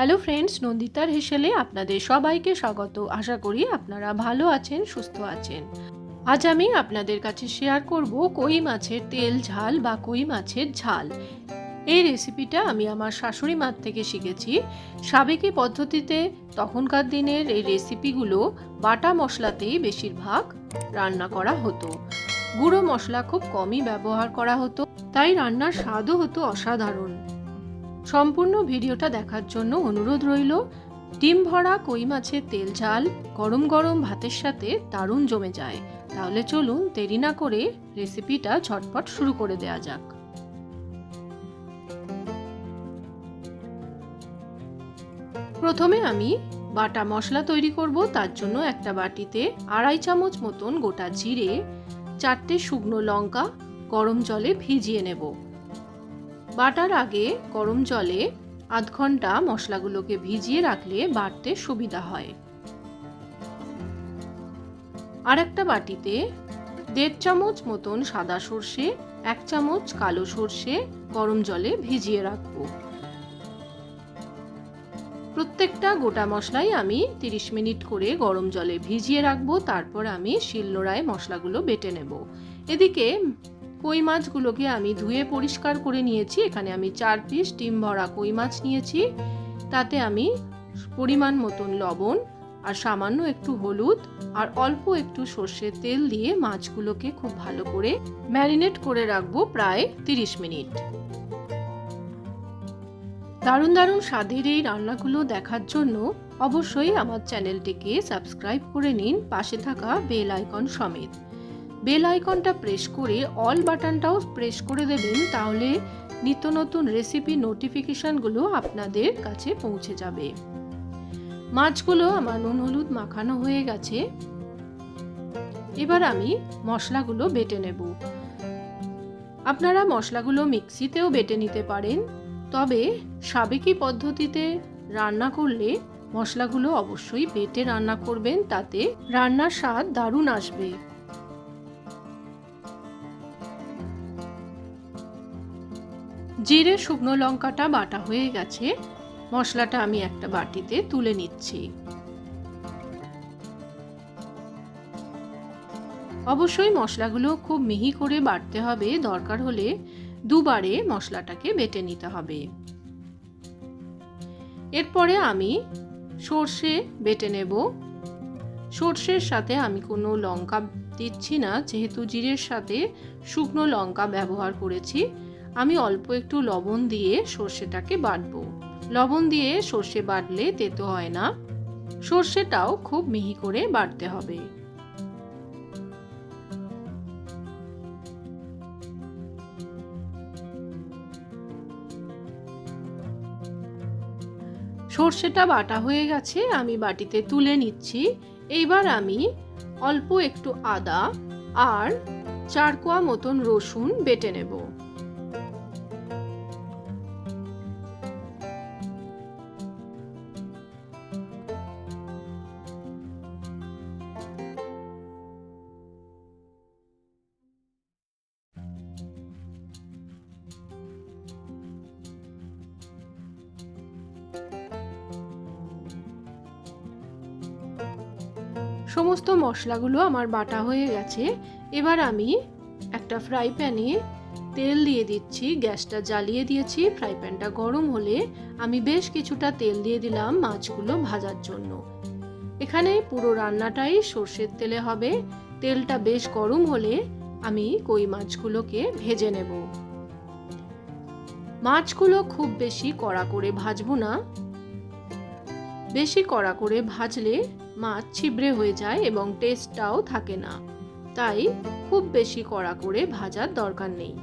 Hello friends নন্দিতার হেসেলে আপনাদের সবাইকে স্বাগত। আশা করি আপনারা ভালো আছেন, সুস্থ আছেন। আজ আমি আপনাদের কাছে শেয়ার করব কই মাছের তেল ঝাল বা কই মাছের ঝাল। এই রেসিপিটা আমি আমার শাশুড়ি মার থেকে শিখেছি। সাবেকি পদ্ধতিতে তখনকার দিনের এই রেসিপিগুলো বাটা মশলাতেই বেশিরভাগ রান্না করা হতো। গুঁড়ো মশলা খুব কমই ব্যবহার করা হতো, তাই রান্নার স্বাদও হতো অসাধারণ। সম্পূর্ণ ভিডিওটা দেখার জন্য অনুরোধ রইল, ডিম ভরা কই মাছের তেল ঝাল, গরম গরম ভাতের সাথে দারুণ জমে যায়। তাহলে চলুন দেরি না করে রেসিপিটা ঝটপট শুরু করে দেয়া যাক। প্রথমে আমি বাটা মশলা তৈরি করব, তার জন্য একটা বাটিতে আড়াই চামচ মতন গোটা জিরে, চারটে শুকনো লঙ্কা, গরম জলে ভিজিয়ে নেব। বাটার আগে গরম জলে আধ ঘণ্টা মশলাগুলোকে ভিজিয়ে রাখলে বাটতে সুবিধা হয়। আর একটা বাটিতে দেড় চামচ মতন সাদা সর্ষে, এক চামচ কালো সর্ষে গরম জলে ভিজিয়ে রাখব। প্রত্যেকটা গোটা মশলাই আমি 30 মিনিট করে গরম জলে ভিজিয়ে রাখব, তারপর আমি শিলনোড়ায় মশলাগুলো বেটে নেব। এদিকে কই মাছগুলোকে আমি ধুয়ে পরিষ্কার করে নিয়েছি। এখানে আমি চার পিস ডিম ভরা কই মাছ নিয়েছি। তাতে আমি পরিমাণ মতন লবণ আর সামান্য একটু হলুদ আর অল্প একটু সর্ষের তেল দিয়ে মাছগুলোকে খুব ভালো করে ম্যারিনেট করে রাখব প্রায় 30 মিনিট। দারুণ দারুণ স্বাদের এই রান্নাগুলো দেখার জন্য অবশ্যই আমার চ্যানেলটিকে সাবস্ক্রাইব করে নিন। পাশে থাকা বেল আইকন সমেত। বেল আইকনটা প্রেস করে অল বাটনটাও প্রেস করে দেবেন, তাহলে নিত্য নতুন রেসিপি নোটিফিকেশানগুলো আপনাদের কাছে পৌঁছে যাবে। মাছগুলো আমার নুন, হলুদ মাখানো হয়ে গেছে। এবার আমি মশলাগুলো বেটে নেব। আপনারা মশলাগুলো মিক্সিতেও বেটে নিতে পারেন, তবে সাবেকি পদ্ধতিতে রান্না করলে মশলাগুলো অবশ্যই বেটে রান্না করবেন, তাতে রান্নার স্বাদ দারুণ আসবে। জিরে শুকনো লঙ্কাটা বাটা হয়ে গেছে। মশলাটা আমি একটা বাটিতে তুলে নিচ্ছি। অবশ্যই মশলাগুলো খুব মিহি করে বাটতে হবে। দরকার হলে দুবারে মশলাটাকে বেটে নিতে হবে। এরপরে আমি সর্ষে বেটে নেব। সর্ষের সাথে আমি কোনো লঙ্কা দিচ্ছি না। যেহেতু জিরের সাথে শুকনো লঙ্কা ব্যবহার করেছি আমি অল্প একটু লবণ দিয়ে সর্ষেটাকে বাটবো। লবণ দিয়ে সর্ষে বাটলে তেতো হয় না। সর্ষেটাও খুব মিহি করে বাটতে হবে। সর্ষেটা বাটা হয়ে গেছে, আমি বাটিতে তুলে নিচ্ছি। এইবার আমি অল্প একটু আদা আর চার কোয়া মতন রসুন বেটে নেব। সমস্ত মশলাগুলো আমার বাটা হয়ে গেছে। এবার আমি একটা ফ্রাই প্যানে তেল দিয়ে দিচ্ছি, গ্যাসটা জ্বালিয়ে দিয়েছি। ফ্রাই প্যানটা গরম হলে আমি বেশ কিছুটা তেল দিয়ে দিলাম মাছগুলো ভাজার জন্য। এখানে পুরো রান্নাটাই সর্ষের তেলে হবে। তেলটা বেশ গরম হলে আমি কই মাছগুলোকে ভেজে নেব। মাছগুলো খুব বেশি কড়া করে ভাজবো না। বেশি কড়া করে ভাজলে মাছ ছিবড়ে হয়ে যায় এবং টেস্টটাও থাকে না। তাই খুব বেশি কড়া করে ভাজার দরকার নেই।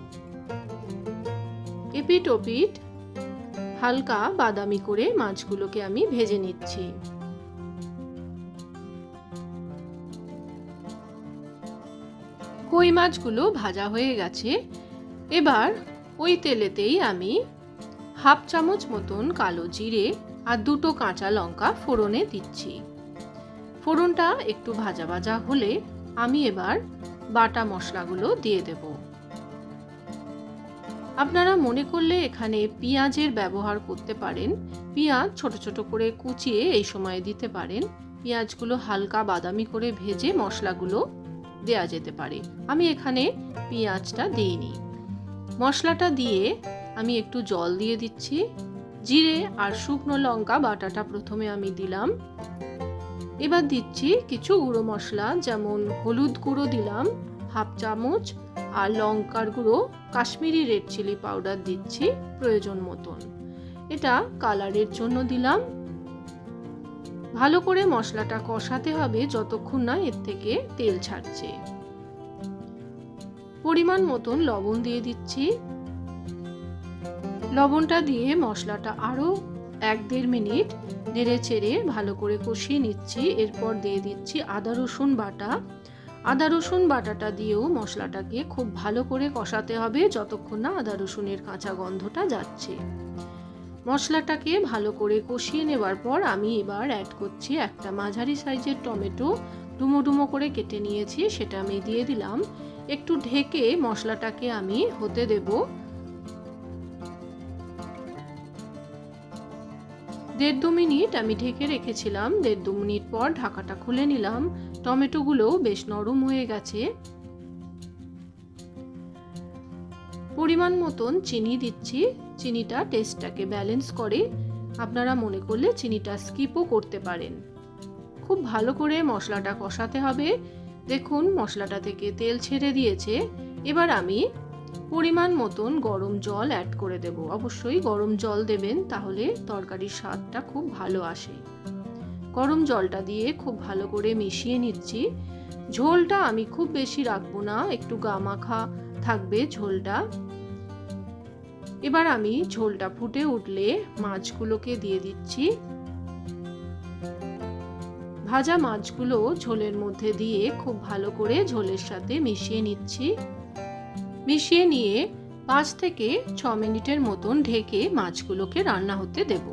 এপিট ওপিট হালকা বাদামি করে মাছগুলোকে আমি ভেজে নিচ্ছি। কই মাছগুলো ভাজা হয়ে গেছে, এবার ওই তেলেতেই আমি হাফ চামচ মতন কালো জিরে আর দুটো কাঁচা লঙ্কা ফোড়নে দিচ্ছি। ফোড়নটা একটু ভাজা ভাজা হলে আমি এবার বাটা মশলাগুলো দিয়ে দেব। আপনারা মনে করলে এখানে পেঁয়াজের ব্যবহার করতে পারেন। পেঁয়াজ ছোট ছোট করে কুচিয়ে এই সময় দিতে পারেন। পেঁয়াজগুলো হালকা বাদামি করে ভেজে মশলাগুলো দেয়া যেতে পারে। আমি এখানে পেঁয়াজটা দিইনি। মশলাটা দিয়ে আমি একটু জল দিয়ে দিচ্ছি। জিরে আর শুকনো লঙ্কা বাটাটা প্রথমে আমি দিলাম। এবার দিচ্ছি কিছু গুঁড়ো মশলা, যেমন হলুদ গুঁড়ো দিলাম, হাফ চামচ, আর লঙ্কার গুঁড়ো, কাশ্মীরি রেড চিলি পাউডার দিচ্ছি প্রয়োজন মতন। এটা কালারের জন্য দিলাম। ভালো করে মশলাটা কষাতে হবে যতক্ষণ না এর থেকে তেল ছাড়ছে। পরিমাণ মতন লবণ দিয়ে দিচ্ছি। লবণটা দিয়ে মশলাটা আরও এক দেড় মিনিট নেড়ে চেড়ে ভালো করে কষিয়ে নিচ্ছি। এরপর দিয়ে দিচ্ছি আদা, রসুন বাটা। আদা, রসুন বাটাটা দিয়েও মশলাটাকে খুব ভালো করে কষাতে হবে যতক্ষণ না আদা, রসুনের কাঁচা গন্ধটা যাচ্ছে। মশলাটাকে ভালো করে কষিয়ে নেবার পর আমি এবার অ্যাড করছি একটা মাঝারি সাইজের টমেটো। ডুমো ডুমো করে কেটে নিয়েছি, সেটা আমি দিয়ে দিলাম। একটু ঢেকে মশলাটাকে আমি হতে দেব। দেড় দু মিনিট আমি ঢেকে রেখেছিলাম। দেড় দু মিনিট পর ঢাকাটা খুলে নিলাম। টমেটোগুলো বেশ নরম হয়ে গেছে। পরিমাণ মতন চিনি দিচ্ছি। চিনিটা টেস্টটাকে ব্যালেন্স করে। আপনারা মনে করলে চিনিটা স্কিপও করতে পারেন। খুব ভালো করে মশলাটা কষাতে হবে। দেখুন, মশলাটা থেকে তেল ছেড়ে দিয়েছে। এবার আমি পরিমাণ মতন গরম জল অ্যাড করে দেব। অবশ্যই গরম জল দেবেন, তাহলে তরকারির স্বাদটা খুব ভালো আসে। গরম জলটা দিয়ে খুব ভালো করে মিশিয়ে নিচ্ছি। ঝোলটা আমি খুব বেশি রাখব না, একটু গামাখা থাকবে ঝোলটা। এবার আমি ঝোলটা ফুটে উঠলে মাছগুলোকে দিয়ে দিচ্ছি। ভাজা মাছগুলো ঝোলের মধ্যে দিয়ে খুব ভালো করে ঝোলের সাথে মিশিয়ে নিচ্ছি। মিশিয়ে নিয়ে পাঁচ থেকে ছ মিনিটের মতন ঢেকে মাছগুলোকে রান্না হতে দেব।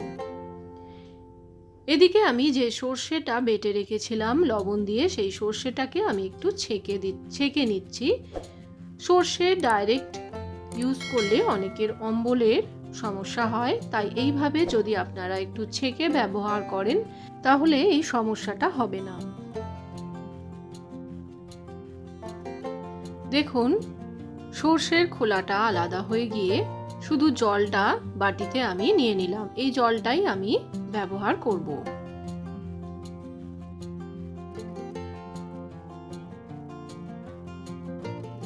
এদিকে আমি যে সর্ষেটা বেটে রেখেছিলাম, লবণ দিয়ে সেই সর্ষেটাকে আমি একটু ছেঁকে দি, ছেঁকে নিচ্ছি। সর্ষে ডাইরেক্ট ইউজ করলে অনেকের অম্বলের সমস্যা হয়, তাই এইভাবে যদি আপনারা একটু ছেঁকে ব্যবহার করেন, তাহলে এই সমস্যাটা হবে না। দেখুন সর্ষের খোলাটা আলাদা হয়ে গিয়ে শুধু জলটা বাটিতে আমি নিয়ে নিলাম। এই জলটাই আমি ব্যবহার করব।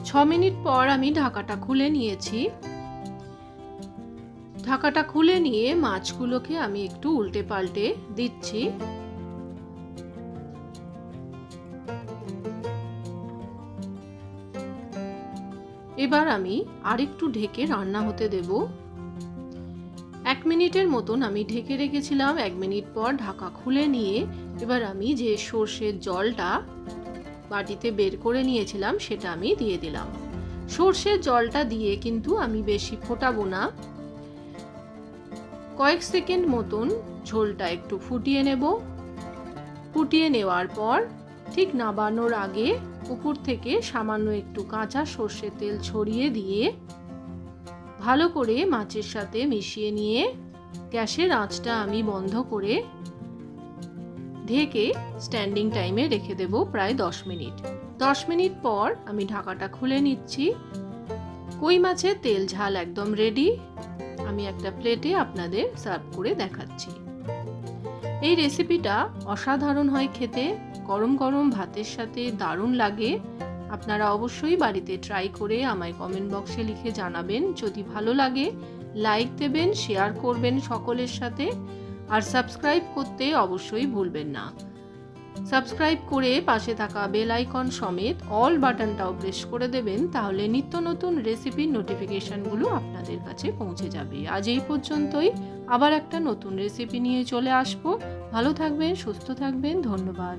ছ মিনিট পর আমি ঢাকাটা খুলে নিয়েছি। ঢাকাটা খুলে নিয়ে মাছগুলোকে আমি একটু উল্টে পাল্টে দিচ্ছি। এবার আমি আরেকটু ঢেকে রান্না হতে দেব। এক মিনিটের মতন আমি ঢেকে রেখেছিলাম, এক মিনিট পর ঢাকা খুলে নিয়ে এবার আমি যে সর্ষের জলটা বাটিতে বের করে নিয়েছিলাম, সেটা আমি দিয়ে দিলাম। সর্ষের জলটা দিয়ে কিন্তু আমি বেশি ফোটাবো না। কয়েক সেকেন্ড মতন ঝোলটা একটু ফুটিয়ে নেব। ফুটিয়ে নেওয়ার পর ঠিক নাবানোর আগে উপর থেকে সামান্য একটু কাঁচা সর্ষের তেল ছড়িয়ে দিয়ে ভালো করে মাছের সাথে মিশিয়ে নিয়ে গ্যাসের আঁচটা আমি বন্ধ করে ঢেকে স্ট্যান্ডিং টাইমে রেখে দেব প্রায় দশ মিনিট। দশ মিনিট পর আমি ঢাকাটা খুলে নিচ্ছি। কই মাছের তেল ঝাল একদম রেডি আমি একটা প্লেটে আপনাদের সার্ভ করে দেখাচ্ছি। এই রেসিপিটা অসাধারণ হয় খেতে। গরম গরম ভাতের সাথে দারুণ লাগে। আপনারা অবশ্যই বাড়িতে ট্রাই করে আমায় কমেন্ট বক্সে লিখে জানাবেন। যদি ভালো লাগে লাইক দেবেন শেয়ার করবেন সকলের সাথে। আর সাবস্ক্রাইব করতে অবশ্যই ভুলবেন না। সাবস্ক্রাইব করে পাশে থাকা বেল আইকন সমেত অল বাটনটাও প্রেস করে দেবেন, তাহলে নিত্য নতুন রেসিপির নোটিফিকেশনগুলো আপনাদের কাছে পৌঁছে যাবে। আজ এই পর্যন্তই। আবার একটা নতুন রেসিপি নিয়ে চলে আসব। ভালো থাকবেন, সুস্থ থাকবেন, ধন্যবাদ।